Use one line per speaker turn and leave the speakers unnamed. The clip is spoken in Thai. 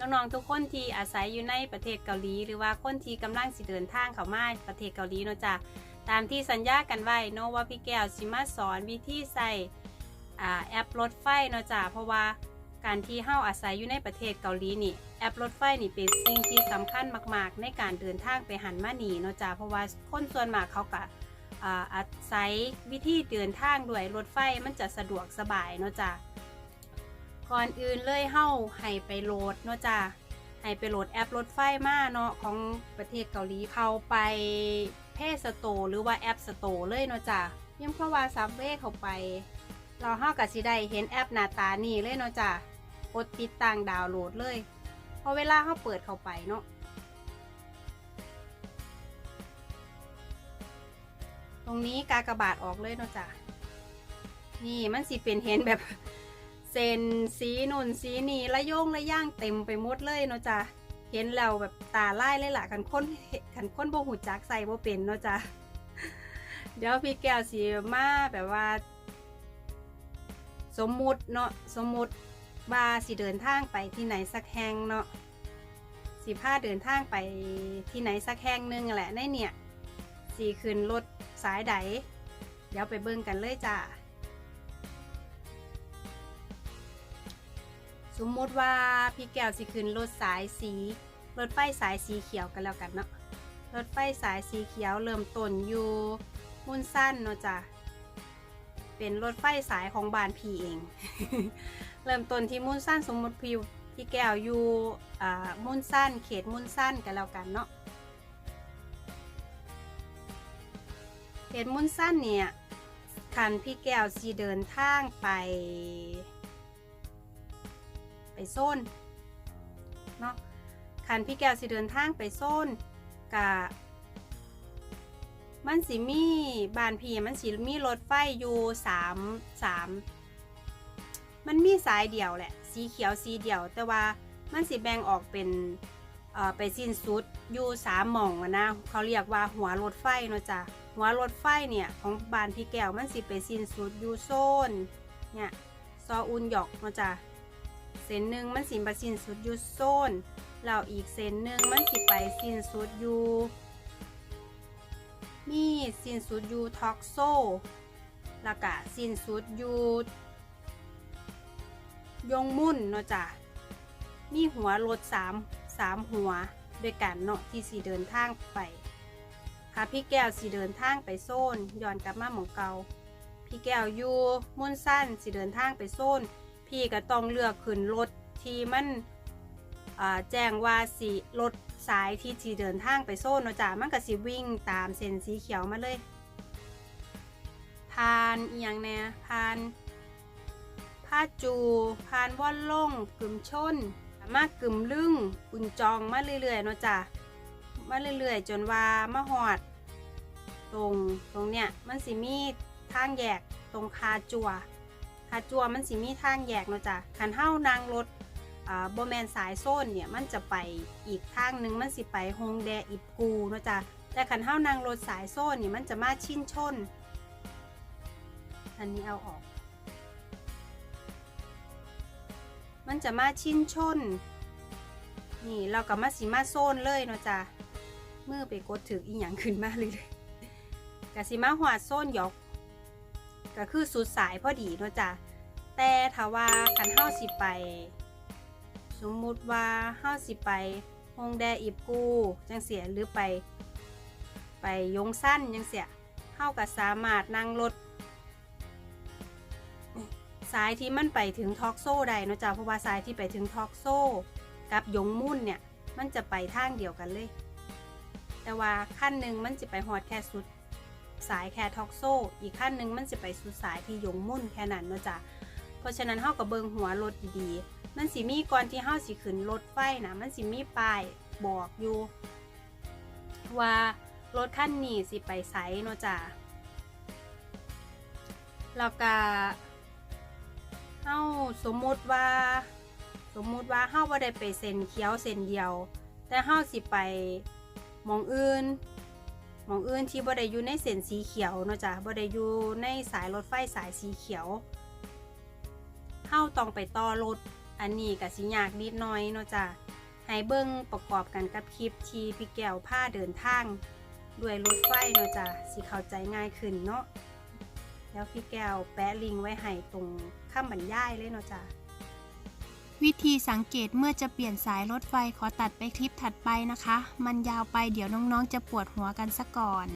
น้องๆทุกคนที่อาศัยอยู่ในประเทศเกาหลี หรือว่าคนที่กำลังสิเดินทางเข้ามาประเทศเกาหลีเนาะจ้ะตามที่สัญญากันไว้เนาะว่าพี่แก้วสิมาสอนวิธีใส่อ่าแอปรถไฟเนาะจ้ะเพราะว่าการที่เฮาอาศัยอยู่ในประเทศเกาหลีนี่แอปรถไฟนี่เป็นสิ่งที่สำคัญมาก ๆ ในการเดินทางไปหันมาหนีเนาะจ้ะเพราะว่าคนส่วนมากเขาก็อ่าอาศัยวิธีเดินทางด้วยรถไฟมันจะสะดวกสบายเนาะจ้ะ ก่อนอื่นเลยเฮาให้ไปโหลดเนาะจ้าให้ไปโหลดแอปรถไฟมาเนาะของประเทศเกาหลีเขาไปเพจสโตหรือว่าแอปสโตเลยเนาะจ้าเพียงเพราะว่าซับเวเข้าไป เราเฮากับสิได้เห็นแอปหน้าตานี่เลยเนาะจ้ากดติดตั้งดาวน์โหลดเลยพอเวลาเฮาเปิดเข้าไปเนาะตรงนี้กากระบาทออกเลยเนาะจ้านี่มันสิเป็นเห็นแบบ เซนสีนุ่นสีนี่ระโยงระย่างเต็มไปหมดเลยเนาะจ้ะเห็นแล้วแบบตาไล่เลยล่ะขันค้นขันค้นโบหูจักใส่บ่เป็นเนาะจ้ะเดี๋ยวพี่แก้วสีมาแบบว่า สมมุติเนาะสมมุติว่าสิเดินทางไปที่ไหนสักแห่งเนาะสิพาเดินทางไปที่ไหนสักแห่งหนึงแหละในเนี่ยสีขึ้นรถสายใดเดี๋ยวไปเบิ่งกันเลยจ้า สมมติว่าพี่แก้วสิขึ้นรถสายสีรถไฟสายสีเขียวกันแล้วกันเนาะรถไฟสายสีเขียวเริ่มต้นอยู่มุ่นสั้นเนาะจ้ะเป็นรถไฟสายของบานพีเอง เริ่มต้นที่มุ่นสั้นสมมติพี่พี่แก้วอยู่อ่ามุ่นสั้นเขตมุ่นสั้นกันแล้วกันเนาะเขตมุ่นสั้นเนี่ยคันพี่แก้วสีเดินทางไป โซนเนาะคันพี่แก้วสิเดินทางไปโซนกะมันสิมีบานพีมันสิมีรถไฟอยู่สามสามมันมีสายเดียวแหละ สีเขียวสีเดียว แต่ว่ามันสิแบ่งออกเป็นไปสิ้นสุดอยู่สามหม่องนะเขาเรียกว่าหัวรถไฟเนาะจ้ะหัวรถไฟเนี่ยของบานพี่แก้วมันสิไปสิ้นสุดอยู่โซนเนี่ยซออุนหยอกเนาะจ้ะ ส้นหนึ่งมันสิไปสิ้นสุดอยู่โซนแล้วอีกเส้นหนึ่งมันสิไปสิ้นสุดอยู่มีสิ้นสุดอยู่ท็อกโซแล้วก็สิ้นสุดอยู่ยงมุ่นเนาะจ้ะมีหัวรถสามสามหัวด้วยกันเนาะที่สีเดินทางไปค่ะพี่แก้วสีเดินทางไปโซนย้อนกลับมาหมองเกาพี่แก้วอยู่มุ่นสั้นสีเดินทางไปโซน พี่ก็ต้องเลือกขึ้นรถที่มันแจ้งว่าสีรถสายที่จีเดินทางไปโซนเนาะจ้ะมันก็สิวิ่งตามเส้นสีเขียวมาเลยผ่านเอียงแน่ผ่านผ้าจูผ่านว่อนล่งกึมชนมากึมลึงกุนจองมาเรื่อยๆเนาะจ้ะมาเรื่อยๆ จนว่ามาหอด ตรงตรงเนี้ยมันสิมีทางแยกตรงคาจัว หาจัวมันสิมีทางแยกเนาะจ้ะคันเฮ้านางรถอ่าบแมนสายโซนเนี่ยมันจะไปอีกทางหนึ่งมันสิไปฮงแดอิบกูเนาะจ้ะแต่คันเฮ้านางรถสายโซนเนี่ยมันจะมาชินชน อันนี้เอาออก มันจะมาชินชน นี่เราก็มาสิมาโซนเลยเนาะจ้ะเมื่อไปกดถืออีหยังขึ้นมาเลยกะสิมาหวาดโซนหยอก ก็คือสุดสายพอดีเนาะจ้ะแต่ถ้าว่าคันเฮาสิไป สมมุติว่าเฮาสิไปฮงแดอิบกูจังเสียหรือไป ไปยงสั้นจังเสียเฮาก็สามารถนั่งรถสายที่มันไปถึงทอกโซ่ได้เนาะจ้ะเพราะว่าสายที่ไปถึงทอกโซ่ กับยงมุ่นเนี่ยมันจะไปทางเดียวกันเลย แต่ว่าขั้นหนึ่งมันจะไปฮอดแค่สุด สายแค่ท็อกโซ อีกขั้นหนึ่งมันจะไปสู่สายที่ยงมุ่นแค่นั้นเนาะจ้ะเพราะฉะนั้นเฮากับเบิงหัวรถดีๆ มันสิมีก่อนที่เฮาสิขึ้นรถไฟนะมันสิมีป้ายบอกอยู่ ว่ารถคันนี้สิไปไสเนาะจ้ะแล้วก็เฮาสมมุติว่า สมมุติว่าเฮาบ่ได้ไปเส้นเขี้ยวเส้นเดียว แต่เฮาสิไปมองอื่น มองอื่นที่บ่ได้อยู่ในเส้นสีเขียวเนาะจ้ะบ่ได้อยู่ในสายรถไฟสายสีเขียวเฮาต้องไปต่อรถอันนี้ก็สิยากนิดหน่อยเนาะจ้ะให้เบิ่งประกอบกันกับคลิปที่พี่แก้วพาเดินทาง ด้วยรถไฟเนาะจ้ะสิเข้าใจง่ายขึ้นเนาะแล้วพี่แก้วแปะลิงก์ไว้ให้ตรงคำบรรยายเลยเนาะจ้ะ
วิธีสังเกตเมื่อจะเปลี่ยนสายรถไฟขอตัดไปคลิปถัดไปนะคะ มันยาวไปเดี๋ยวน้องๆจะปวดหัวกันซะก่อน